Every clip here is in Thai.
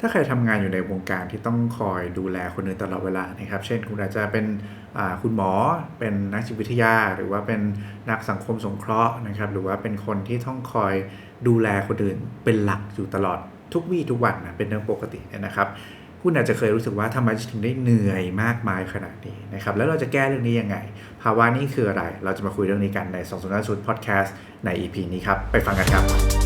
ถ้าใครทำงานอยู่ในวงการที่ต้องคอยดูแลคนอื่นตลอดเวลานะครับ เช่น คุณอาจจะเป็นคุณหมอ เป็นนักจิตวิทยา หรือว่าเป็นนักสังคมสงเคราะห์นะครับ หรือว่าเป็นคนที่ต้องคอยดูแลคนอื่นเป็นหลักอยู่ตลอดทุกวี่ทุกวันนะเป็นเรื่องปกตินะครับ คุณอาจจะเคยรู้สึกว่าทำไมถึงได้เหนื่อยมากมายขนาดนี้นะครับ แล้วเราจะแก้เรื่องนี้ยังไง ภาวะนี้คืออะไร เราจะมาคุยเรื่องนี้กันใน2 0 0ชุดพอดแคสต์ใน EP นี้ครับ ไปฟังกันครับ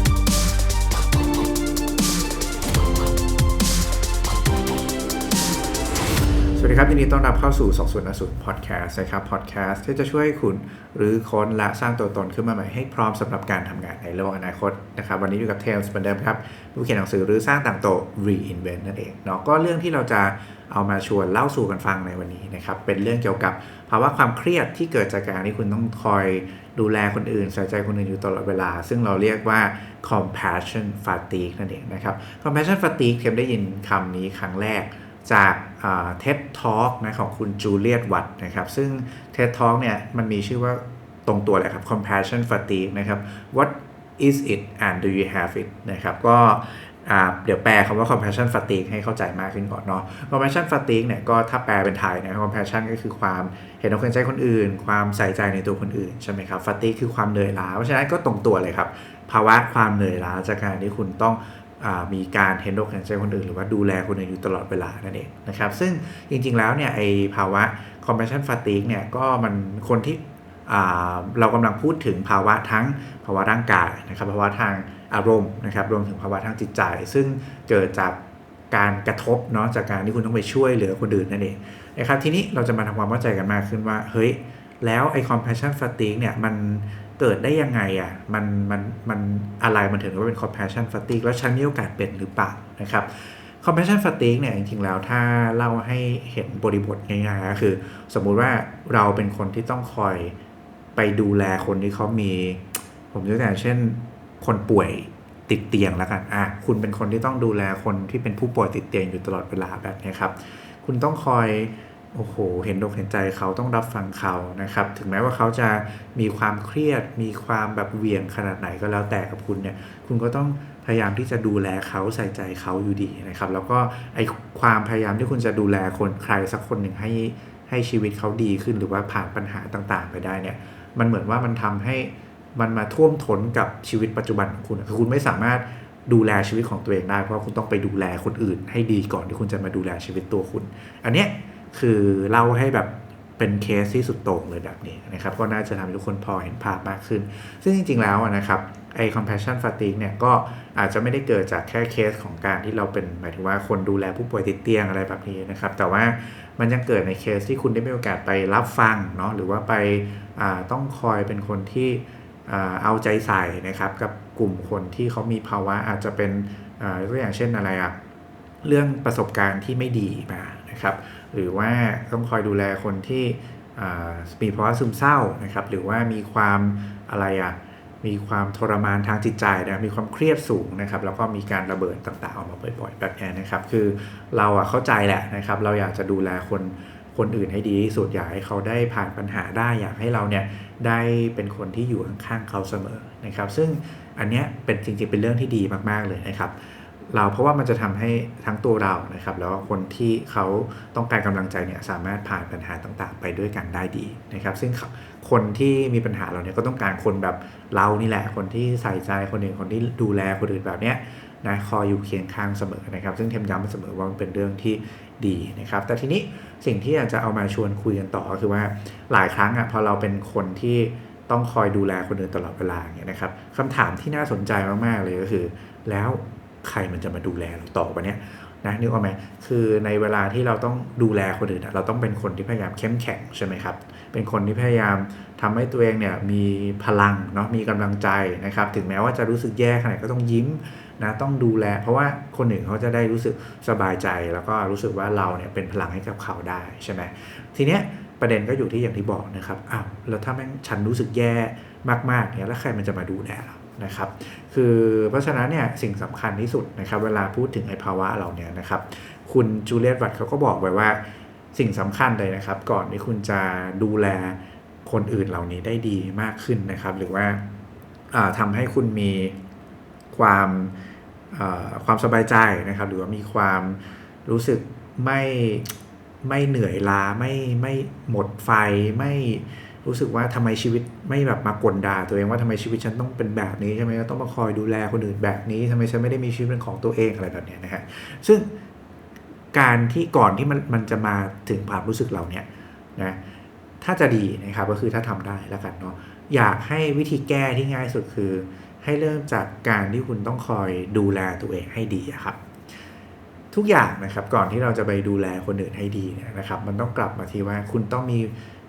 วัสดีครับยินดีต้อนรับเข้าสู่สองส่วนสุดพอดแคสต์นะครับพอดแคสต์ที่จะช่วยคุณหรือค้นและสร้างตัวตนขึ้นมาใหม่ให้พร้อมสำหรับการทำงานในโลกอนาคตนะครับวันนี้อยู่กับเทมส์เหมือนเดิมครับผู้เขียนหนังสือหรือสร้างต่างโต reinvent นั่นเองเนาะก็เรื่องที่เราจะเอามาชวนเล่าสู่กันฟังในวันนี้นะครับเป็นเรื่องเกี่ยวกับภาวะความเครียดที่เกิดจากการที่คุณต้องคอยดูแลคนอื่นใส่ใจคนอื่นอยู่ตลอดเวลา ซึ่งเราเรียกว่า compassion fatigue นั่นเองนะครับ compassion fatigue เทมได้ยินคำนี้ครั้งแรกจาก เท็ดทอล์กนะของคุณจูเลียตวัตนะครับซึ่ง TED Talk เนี่ยมันมีชื่อว่าตรงตัวเลยครับ compassion fatigue นะครับ what is it and do you have it นะครับก็เดี๋ยวแปลคำว่า compassion fatigue ให้เข้าใจมากขึ้นก่อนเนาะ compassion fatigue เนี่ยก็ถ้าแปลเป็นไทยนะ compassion ก็คือความเห็นอกเห็นใจคนอื่น ความใส่ใจในตัวคนอื่นใช่ไหมครับ fatigue คือความเหนื่อยล้า เพราะฉะนั้นก็ตรงตัวเลยครับ ภาวะความเหนื่อยล้าจากการที่คุณต้อง มีการเห็นอกเห็นใจคนอื่น หรือว่าดูแลคนอื่นอยู่ตลอดเวลานั่นเองนะครับซึ่งจริงๆแล้วเนี่ยไอภาวะ compassion fatigue เนี่ยก็มันคนที่เรากำลังพูดถึงภาวะทั้งภาวะร่างกายนะครับภาวะทางอารมณ์นะครับรวมถึงภาวะทางจิตใจ ซึ่งเกิดจากการกระทบเนาะจากการที่คุณต้องไปช่วยเหลือคนอื่นนั่นเองนะครับทีนี้เราจะมาทำความเข้าใจกันมากขึ้นว่าเฮ้ยแล้วไอ้ compassion fatigue เนี่ยมัน เกิดได้ยังไงอะ่ะมันมันมันอะไรมันถึงว่าเป็น compassion fatigue แล้วฉันมีโอกาสเป็นหรือเปล่านะครับ compassion fatigue เนี่ยจริงๆแล้วถ้าเล่าให้เห็นบริบทง่ายๆก็คือ สมมุติว่าเราเป็นคนที่ต้องคอยไปดูแลคนที่เขามี ผมยกตัวอย่างเช่น คนป่วยติดเตียงแล้วกันอะคุณเป็นคนที่ต้องดูแลคนที่เป็นผู้ป่วยติดเตียงอยู่ตลอดเวลาแบบนี้ครับ คุณต้องคอย โอ้โห เห็นอกเห็นใจเขาต้องรับฟังเขานะครับ ถึงแม้ว่าเขาจะมีความเครียด มีความแบบเวียงขนาดไหนก็แล้วแต่กับคุณเนี่ย คุณก็ต้องพยายามที่จะดูแลเขาใส่ใจเขาอยู่ดีนะครับ แล้วก็ไอความพยายามที่คุณจะดูแลคนใครสักคนหนึ่งให้ให้ชีวิตเขาดีขึ้นหรือว่าผ่านปัญหาต่างๆ ไปได้เนี่ย มันเหมือนว่ามันทำให้มันมาท่วมท้นกับชีวิตปัจจุบันของคุณ คือคุณไม่สามารถดูแลชีวิตของตัวเองได้ เพราะคุณต้องไปดูแลคนอื่น ให้ดีก่อนที่คุณจะมาดูแลชีวิตตัวคุณ อันเนี้ย คือเล่าให้แบบเป็นเคสที่สุดโต่งเลยแบบนี้นะครับ ก็น่าจะทำให้ทุกคนพอเห็นภาพมากขึ้น ซึ่งจริง ๆ แล้วนะครับไอ้ compassion fatigue เนี่ยก็อาจจะไม่ได้เกิดจากแค่เคสของการที่เราเป็นหมายถึงว่าคนดูแลผู้ป่วยติดเตียงอะไรแบบนี้นะครับ แต่ว่ามันยังเกิดในเคสที่คุณได้มีโอกาสไปรับฟังเนาะหรือว่าไปต้องคอยเป็นคนที่เอาใจใส่นะครับ กับกลุ่มคนที่เขามีภาวะอาจจะเป็นตัวอย่างเช่นอะไรอะเรื่องประสบการณ์ที่ไม่ดีมานะครับ หรือว่าต้องคอยดูแลคนที่มีภาวะซึมเศร้านะครับหรือว่ามีความอะไรอะมีความทรมานทางจิตใจนะมีความเครียดสูงนะครับแล้วก็มีการระเบิดต่างๆออกมาบ่อยๆแบบนี้นะครับ คือเราอะเข้าใจแหละนะครับ เราอยากจะดูแลคนคนอื่นให้ดีที่สุดอยากให้เขาได้ผ่านปัญหาได้อยากให้เราเนี่ยได้เป็นคนที่อยู่ข้างๆเขาเสมอนะครับ ซึ่งอันนี้เป็นจริงๆเป็นเรื่องที่ดีมากๆเลยนะครับ เราเพราะว่ามันจะทำให้ทั้งตัวเรานะครับ แล้วคนที่เขาต้องการกำลังใจเนี่ยสามารถผ่านปัญหาต่างๆ ไปด้วยกันได้ดีนะครับ ซึ่งคนที่มีปัญหาเราเนี่ยก็ต้องการคนแบบเรานี่แหละคนที่ใส่ใจคนอื่นคนที่ดูแลคนอื่นแบบเนี้ยนะคอยอยู่เคียงข้างเสมอนะครับ ซึ่งเทมย้ำเสมอว่ามันเป็นเรื่องที่ดีนะครับ แต่ทีนี้สิ่งที่อยากจะเอามาชวนคุยกันต่อก็คือว่าหลายครั้งอะพอเราเป็นคนที่ต้องคอยดูแลคนอื่นตลอดเวลาเนี่ยนะครับคำถามที่น่าสนใจมากๆเลยก็คือ แล้ว ใครมันจะมาดูแลเราต่อไปเนี้ยนะนึกออกไหมคือในเวลาที่เราต้องดูแลคนอื่นเราต้องเป็นคนที่พยายามเข้มแข็งใช่ไหมครับเป็นคนที่พยายามทำให้ตัวเองเนี่ยมีพลังเนาะมีกำลังใจนะครับ ถึงแม้ว่าจะรู้สึกแย่ขนาดก็ต้องยิ้มนะต้องดูแล เพราะว่าคนหนึ่งเขาจะได้รู้สึกสบายใจ แล้วก็รู้สึกว่าเราเนี่ยเป็นพลังให้กับเขาได้ใช่ไหมทีเนี้ยประเด็นก็อยู่ที่อย่างที่บอกนะครับอ้าวแล้วถ้าแม่งฉันรู้สึกแย่มากๆเนี่ยแล้วใครมันจะมาดูแลเรา นะครับ คือเพราะฉะนั้นเนี่ยสิ่งสำคัญที่สุดนะครับ เวลาพูดถึงไอภาวะเราเนี่ยนะครับ คุณจูเลียตวัตเขาก็บอกไว้ว่าสิ่งสำคัญเลยนะครับ ก่อนที่คุณจะดูแลคนอื่นเหล่านี้ได้ดีมากขึ้นนะครับ หรือว่าทำให้คุณมีความความสบายใจนะครับ หรือว่ามีความรู้สึกไม่ไม่เหนื่อยล้าไม่ไม่หมดไฟไม่ รู้สึกว่าทำไมชีวิตไม่แบบมากลด่าตัวเองว่าทำไมชีวิตฉันต้องเป็นแบบนี้ใช่ไหมต้องมาคอยดูแลคนอื่นแบบนี้ทำไมฉันไม่ได้มีชีวิตเป็นของตัวเองอะไรแบบนี้นะฮะซึ่งการที่ก่อนที่มันมันจะมาถึงความรู้สึกเราเนี่ยนะถ้าจะดีนะครับก็คือถ้าทำได้แล้วกันเนาะอยากให้วิธีแก้ที่ง่ายสุดคือ ให้เริ่มจากการที่คุณต้องคอยดูแลตัวเองให้ดีครับทุกอย่างนะครับก่อนที่เราจะไปดูแลคนอื่นให้ดีเนี่ยนะครับ มันต้องกลับมาที่ว่าคุณต้องมี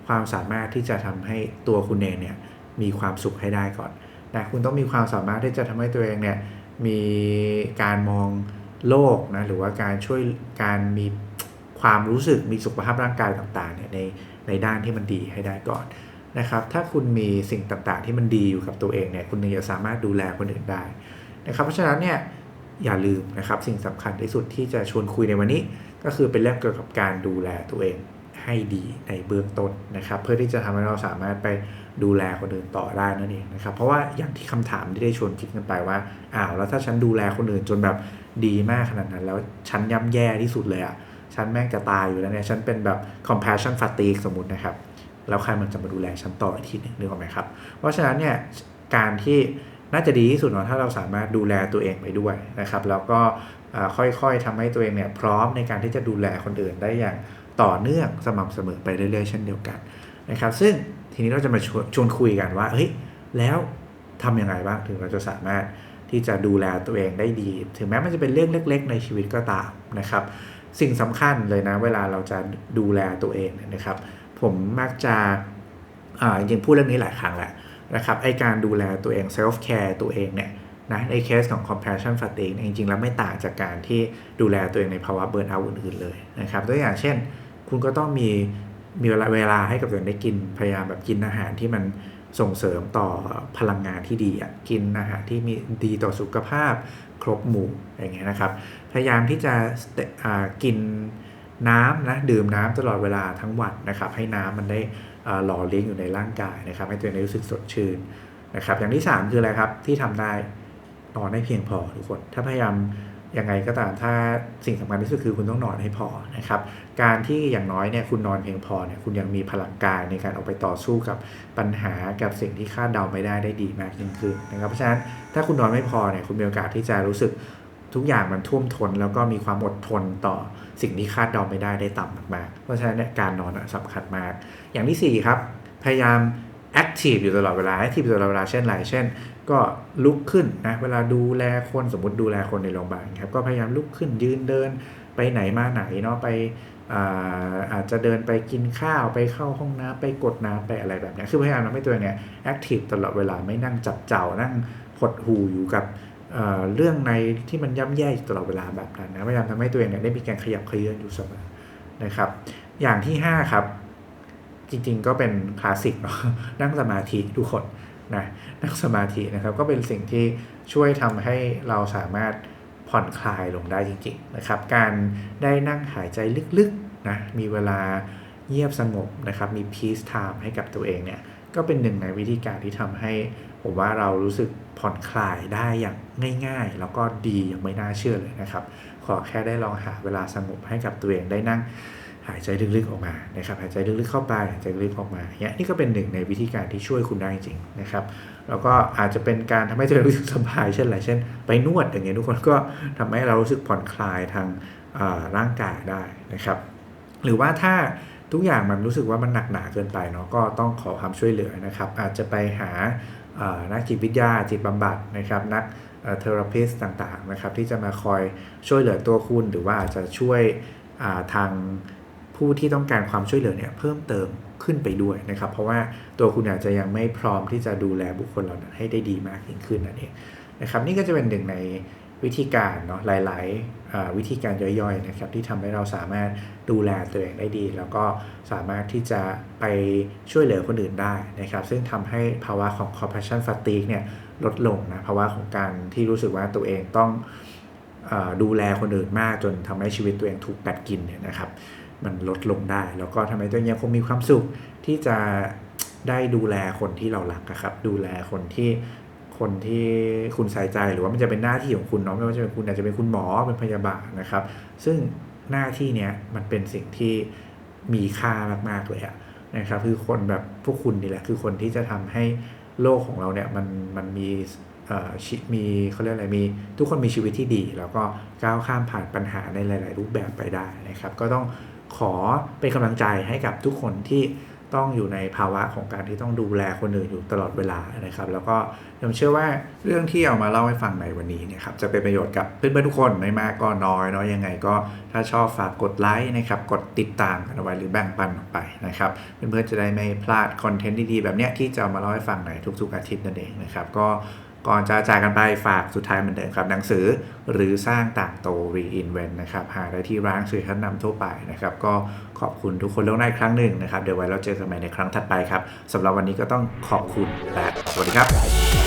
ความสามารถที่จะทำให้ตัวคุณเองเนี่ยมีความสุขให้ได้ก่อนนะคุณต้องมีความสามารถที่จะทำให้ตัวเองเนี่ยมีการมองโลกนะหรือว่าการช่วยการมีความรู้สึกมีสุขภาพร่างกายต่างๆเนี่ยในในด้านที่มันดีให้ได้ก่อนนะครับ ถ้าคุณมีสิ่งต่างๆ ที่มันดีอยู่กับตัวเองเนี่ยคุณจะสามารถดูแลคนอื่นได้นะครับ เพราะฉะนั้นเนี่ยอย่าลืมนะครับสิ่งสำคัญที่สุดที่จะชวนคุยในวันนี้ ก็คือเป็นเรื่องเกี่ยวกับการดูแลตัวเอง ให้ดีในเบื้องต้นนะครับ เพื่อที่จะทำให้เราสามารถไปดูแลคนอื่นต่อได้นั่นเองนะครับ เพราะว่าอย่างที่คำถามที่ได้ชวนคิดกันไปว่าอ้าวแล้วถ้าฉันดูแลคนอื่นจนแบบดีมากขนาดนั้น แล้วฉันย่ำแย่ที่สุดเลยอะ่ะฉันแม่งจะตายอยู่แล้วเนี่ยฉันเป็นแบบ compassion fatigue สมมตินะครับแล้วใครมันจะมาดูแลฉันต่ออีกทีหนึ่งนึกออกไหมครับเพราะฉะนั้นเนี่ยการที่น่าจะดีที่สุดเนาะถ้าเราสามารถดูแลตัวเองไปด้วยนะครับ แล้วก็ค่อยๆทำให้ตัวเองเนี่ยพร้อมในการที่จะดูแลคนอื่นได้อย่าง ต่อเนื่องสม่ำเสมอไปเรื่อยๆเช่นเดียวกันนะครับ ซึ่งทีนี้เราจะมาชวนชวนคุยกันว่าเฮ้ยแล้วทํำยังไงบ้างถึงเราจะสามารถที่จะดูแลตัวเองได้ดี ถึงแม้มันจะเป็นเรื่องเล็ก ๆ ในชีวิตก็ตามนะครับ สิ่งสำคัญเลยนะ เวลาเราจะดูแลตัวเองนะครับ ผมมักจะอ่าจริงพูดเรื่องนี้หลายครั้งแหละนะครับไอการดูแลตัวเองเซลฟ์แคร์ตัวเองเนี่ยนะในเคสของ compassion fatigue จริงๆ แล้วไม่ต่างจากการที่ดูแลตัวเองในภาวะเบิร์นเอาท์อื่นๆเลยนะครับตัวอย่างเช่น คุณก็ต้องมีมีเวลาเวลาให้กับตัวเองได้กินพยายามแบบกินอาหารที่มันส่งเสริมต่อพลังงานที่ดีอะกินอาหารที่มีดีต่อสุขภาพครบหมู่อย่างเงี้ยนะครับ พยายามที่จะกินน้ำนะดื่มน้ำตลอดเวลาทั้งวันนะครับ ให้น้ำมันได้หล่อเลี้ยงอยู่ในร่างกายนะครับ ให้ตัวเองรู้สึกสดชื่นนะครับ อย่างที่ 3 คืออะไรครับที่ทำได้นอนให้เพียงพอทุกคน ถ้าพยายาม ยังไงก็ตามถ้าสิ่งสำคัญที่สุดคือคุณต้องนอนให้พอนะครับ การที่อย่างน้อยเนี่ยคุณนอนเพียงพอเนี่ยคุณยังมีพลังกายในการออกไปต่อสู้กับปัญหากับสิ่งที่คาดเดาไม่ได้ได้ดีมากยิ่งขึ้นนะครับ เพราะฉะนั้นถ้าคุณนอนไม่พอเนี่ยคุณมีโอกาสที่จะรู้สึกทุกอย่างมันท่วมทนแล้วก็มีความอดทนต่อสิ่งที่คาดเดาไม่ได้ได้ต่ำมากๆเพราะฉะนั้นการนอนสำคัญมาก อย่างที่4ครับพยายามแอคทีฟอยู่ตลอดเวลาแอคทีฟอยู่ตลอดเวลาเช่นไรเช่น ก็ลุกขึ้นนะเวลาดูแลคนสมมติดูแลคนในโรงพยาบาลครับก็พยายามลุกขึ้นยืนเดินไปไหนมาไหนเนาะไปอาอาจจะเดินไปกินข้าวไปเข้าห้องน้ำไปกดน้ำไปอะไรแบบนี้คือพยายามทำให้ตัวเนี่ยแอคทีฟตลอดเวลาไม่นั่งจับเจ้านั่งหดหูอยู่กับเรื่องในที่มันย่ำแย่ตลอดเวลาแบบนั้นนะพยายามทำให้ตัวเองเนี่ยได้มีการขยับเขยื้อนอยู่เสมอนะครับ อย่างที่ 5 ครับ จริงๆก็เป็นคลาสสิกเนาะนั่งสมาธิทุกคน นะนั่งสมาธินะครับก็เป็นสิ่งที่ช่วยทำให้เราสามารถผ่อนคลายลงได้จริงๆนะครับ การได้นั่งหายใจลึกๆนะมีเวลาเงียบสงบนะครับ มี peace time ให้กับตัวเองเนี่ยก็เป็นหนึ่งในวิธีการที่ทำให้ผมว่าเรารู้สึกผ่อนคลายได้อย่างง่าย ๆ แล้วก็ดีอย่างไม่น่าเชื่อเลยนะครับ ขอแค่ได้ลองหาเวลาสงบให้กับตัวเองได้นั่ง หายใจลึกๆออกมานะครับหายใจลึกๆเข้าไปหายใจลึกๆออกมาเนี่ยนี่ก็เป็นหนึ่งในวิธีการที่ช่วยคุณได้จริงนะครับแล้วก็อาจจะเป็นการทำให้ตัวเองรู้สึกสบายเช่นไรเช่น ไปนวดอย่างเงี้ยทุกคนก็ทำให้เรารู้สึกผ่อนคลายทางร่างกายได้นะครับหรือว่าถ้าทุกอย่างมันรู้สึกว่ามันหนักหนาเกินไปเนาะก็ต้องขอความช่วยเหลือนะครับ อาจจะไปหานักจิตวิทยาจิตบำบัดนะครับนักเทอราพิสต่างๆนะครับที่จะมาคอยช่วยเหลือตัวคุณหรือว่าอาจจะช่วยทาง ผู้ที่ต้องการความช่วยเหลือเนี่ยเพิ่มเติมขึ้นไปด้วยนะครับ เพราะว่าตัวคุณอาจจะยังไม่พร้อมที่จะดูแลบุคคลเหล่านั้นให้ได้ดีมากยิ่งขึ้นนั่นเองนะครับ นี่ก็จะเป็นหนึ่งในวิธีการเนาะหลายๆวิธีการย่อยๆนะครับที่ทำให้เราสามารถดูแลตัวเองได้ดี แล้วก็สามารถที่จะไปช่วยเหลือคนอื่นได้นะครับ ซึ่งทำให้ภาวะของ compassion fatigue เนี่ยลดลงนะภาวะของการที่รู้สึกว่าตัวเองต้องอดูแลคนอื่นมากจนทำให้ชีวิตตัวเองถูกกัดกินเนี่ยนะครับ มันลดลงได้ แล้วก็ทำให้ตัวเองยังคงมีความสุขที่จะได้ดูแลคนที่เรารักครับ ดูแลคนที่คนที่คุณใส่ใจหรือว่ามันจะเป็นหน้าที่ของคุณเนาะไม่ว่าจะเป็นคุณอาจจะเป็นคุณหมอเป็นพยาบาลนะครับ ซึ่งหน้าที่เนี้ยมันเป็นสิ่งที่มีค่ามากๆเลยอะนะครับคือคนแบบพวกคุณนี่แหละคือคนที่จะทำให้โลกของเราเนี่ยมันมันมีมีเขาเรียกอะไรมี ทุกคนมีชีวิตที่ดี แล้วก็ก้าวข้ามผ่านปัญหาในหลาย ๆ รูปแบบไปได้นะครับ ก็ต้อง ขอเป็นกำลังใจให้กับทุกคนที่ต้องอยู่ในภาวะของการที่ต้องดูแลคนอื่นอยู่ตลอดเวลานะครับ แล้วก็ผมเชื่อว่าเรื่องที่เอามาเล่าให้ฟังในวันนี้เนี่ยครับจะเป็นประโยชน์กับเพื่อนๆทุกคนไม่มากก็น้อยเนาะยังไงก็ถ้าชอบฝากกดไลค์นะครับกดติดตามกันเอาไว้หรือแบ่งปันออกไปนะครับเพื่อนๆจะได้ไม่พลาดคอนเทนต์ดีๆแบบเนี้ยที่จะเอามาเล่าให้ฟังในทุกๆอาทิตย์นั่นเองนะครับก็ ก่อนจะจากกันไปฝากสุดท้ายเหมือนเดิมครับ หนังสือหรือสร้างต่างโต reinvent นะครับหาได้ที่ร้านสื่อชั้นนำทั่วไปนะครับ ก็ขอบคุณทุกคนล่วงหน้าอีกครั้งหนึ่งนะครับ เดี๋ยวไว้เราเจอกันใหม่ในครั้งถัดไปครับสำหรับวันนี้ก็ต้องขอบคุณและสวัสดีครับ